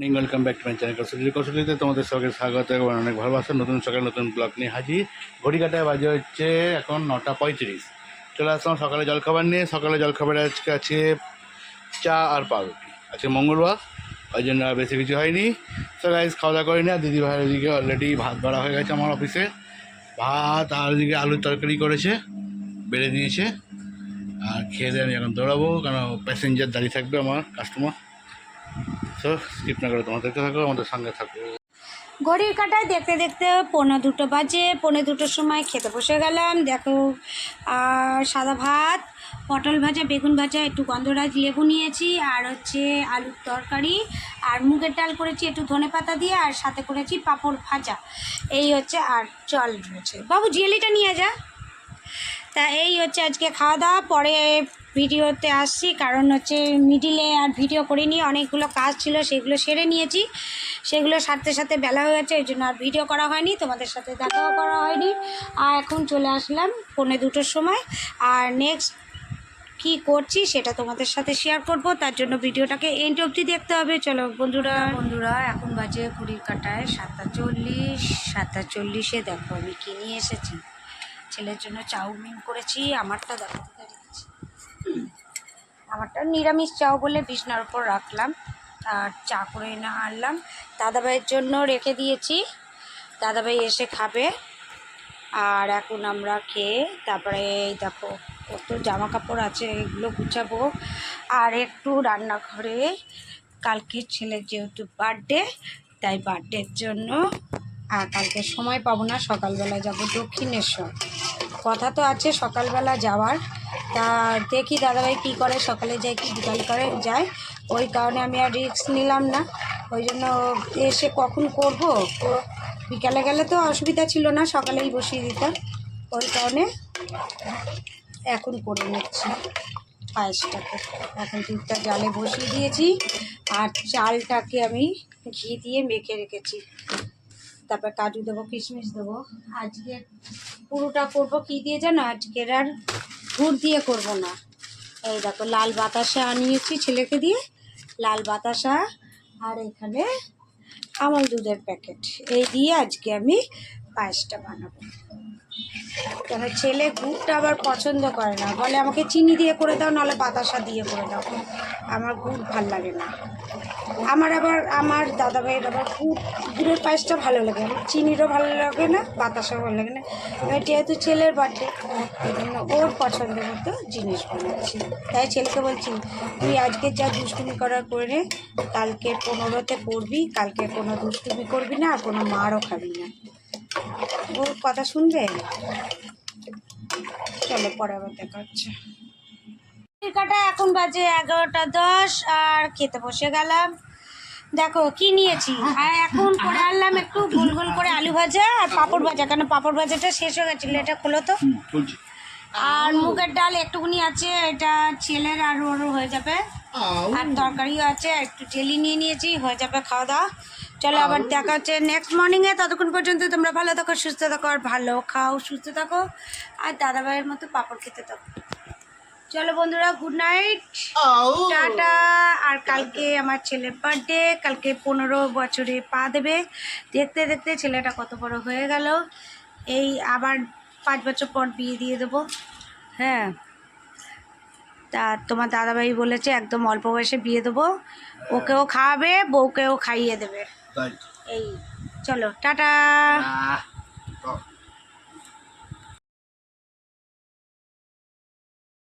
Morning welcome back to my channel Kasauli কসুলিতে তোমাদের সবাইকে স্বাগত, এবং অনেক ভালোবাসা, নতুন সকালে নতুন ব্লগ নিয়ে হাজির। ঘড়ি কাটায় বাজে হচ্ছে এখন নটা পঁয়ত্রিশ। চলে আসলাম সকালে জলখাবার নিয়ে। সকালে জলখাবারে আজকে আছে চা আর পাউরুটি। আজকে মঙ্গলবার, ওই জন্য আর বেশি কিছু হয়নি। তো গাইজ খাওয়া দাওয়া করি না দিদি ভাইয়ের ওদিকে অলরেডি ভাত বাড়া হয়ে গেছে আমার অফিসে ভাত আর ওদিকে আলুর তরকারি করেছে, বেড়ে দিয়েছে। আর খেয়ে দিয়ে আমি এখন দৌড়াবো কারণ প্যাসেঞ্জার দাঁড়িয়ে থাকবে আমার কাস্টমার স্কিপ না করে থাকো, আমাদের সঙ্গে থাকো। ঘড়ির কাটায় দেখতে দেখতে পনেরো দুটো বাজে পনেরো দুটোর সময় খেতে বসে গেলাম। দেখো আর সাদা ভাত, পটল ভাজা, বেগুন ভাজা, একটু গন্ধরাজ লেবু নিয়েছি, আর হচ্ছে আলুর তরকারি, আর মুগের ডাল করেছি একটু ধনে পাতা দিয়ে, আর সাথে করেছি পাঁপড় ভাজা। এই হচ্ছে আর জল রয়েছে। বাবু জিয়েলিটা নিয়ে যা। তা এই হচ্ছে আজকে খাওয়া দাওয়া। পরে ভিডিওতে আসছি, কারণ হচ্ছে মিডিলে আর ভিডিও করিনি, অনেকগুলো কাজ ছিল, সেগুলো সেরে নিয়েছি। সেগুলো সারতে সাথে বেলা হয়ে গেছে, এই জন্য আর ভিডিও করা হয়নি, তোমাদের সাথে দেখাও করা হয়নি। আর এখন চলে আসলাম পৌনে দুটোর সময়। আর নেক্সট কি করছি সেটা তোমাদের সাথে শেয়ার করব, তার জন্য ভিডিওটাকে এন্ড অবধি দেখতে হবে। চলো বন্ধুরা। বন্ধুরা, এখন বাজে কুড়ির কাটায় সাতটা চল্লিশ। সাতটা চল্লিশে দেখো আমি কি নিয়ে এসেছি। ছেলের জন্য চাউমিন করেছি আমারটা দেখো আমারটা নিরামিষ চাও বলে বিছনার উপর রাখলাম আর চা করে না আনলাম। দাদাভাইয়ের জন্য রেখে দিয়েছি দাদাভাই এসে খাবে। আর এখন আমরা খেয়ে তারপরে এই দেখো কত জামা কাপড় আছে এগুলো গুছাবো। আর একটু রান্নাঘরে কালকে ছেলের যেহেতু বার্থডে তাই বার্থডের জন্য আর কালকে সময় পাবো না, সকালবেলা যাব দক্ষিণেশ্বর। কথা তো আছে, সকালবেলা যাওয়ার। তা দেখি দাদাভাই কী করে, সকালে যায় কি বিকাল করে যায়। ওই কারণে আমি আর রিস্ক নিলাম না। ওই জন্য এসে কখন করব? বিকালে গেলে তো অসুবিধা ছিল না, সকালেই বসিয়ে দিতাম। ওই কারণে এখন করে নিচ্ছি পায়েসটাকে। এখন দুধটা জালে বসিয়ে দিয়েছি। আর চালটাকে আমি ঘি দিয়ে মেখে রেখেছি। তারপর কাজু দেবো, কিশমিশ দেবো। আজকে পুরোটা করব কি দিয়ে জানো? আজকের আর গুড় দিয়ে করব না। এই দেখো, লাল বাতাসা আনিয়েছি ছেলেকে দিয়ে। লাল বাতাসা আর এখানে আমল দুধের প্যাকেট। এই দিয়ে আজকে আমি পায়েসটা বানাবো। কেন ছেলে গুড়টা আবার পছন্দ করে না। বলে আমাকে চিনি দিয়ে করে দাও, নাহলে বাতাসা দিয়ে করে দাও। আমার গুড় ভালো লাগে না। আমার আবার, আমার দাদা ভাইয়ের আবার খুব গুড়ের পায়েসটা ভালো লাগে। আমার চিনিরও ভালো লাগে না, বাতাসাও ভালো লাগে না। এবার যেহেতু ছেলের বার্থডে এই জন্য ওর পছন্দ মতো জিনিস বানাচ্ছি। তাই ছেলেকে বলছি, তুই আজকে যা দুষ্টুমি করার করে নে, কালকে পনেরোতে করবি কালকে কোনো দুষ্টুমি করবি না, আর কোনো মারও খাবি না। ওর কথা শুনবে? চলো, পরে আবার দেখা হচ্ছে। কাটা এখন বাজে এগারোটা দশ, আর খেতে বসে গেলাম। দেখো কি নিয়েছি? আর এখন করে আনলাম একটু গোল গোল করে আলু ভাজা আর পাঁপড় ভাজা। কেন পাঁপড় ভাজাটা শেষ হয়ে গেছিল এটা খোলো তো। আর মুগের ডাল একটুখানি আছে এটা ছেলের আর ওর হয়ে যাবে। আর তরকারিও আছে একটু জেলি নিয়ে নিয়েছি হয়ে যাবে খাওয়া দাওয়া। চলো আবার দেখা হচ্ছে নেক্সট মর্নিংয়ে ততক্ষণ পর্যন্ত তোমরা ভালো থাকো সুস্থ থাকো আর ভালো খাও সুস্থ থাকো। আর দাদাভাইয়ের মতো পাপড় খেতে থাকো। চলো বন্ধুরা গুড নাইট টাটা। আর কালকে আমার ছেলের বার্থডে কালকে পনেরো বছরে পা দেবে। দেখতে দেখতে ছেলেটা কত বড় হয়ে গেল। এই আবার পাঁচ বছর পর বিয়ে দিয়ে দেবো। হ্যাঁ। তা তোমার দাদাভাই বলেছে একদম অল্প বয়সে বিয়ে দেবো। ওকেও খাওয়াবে বউকেও খাইয়ে দেবে। এই চলো টাটা।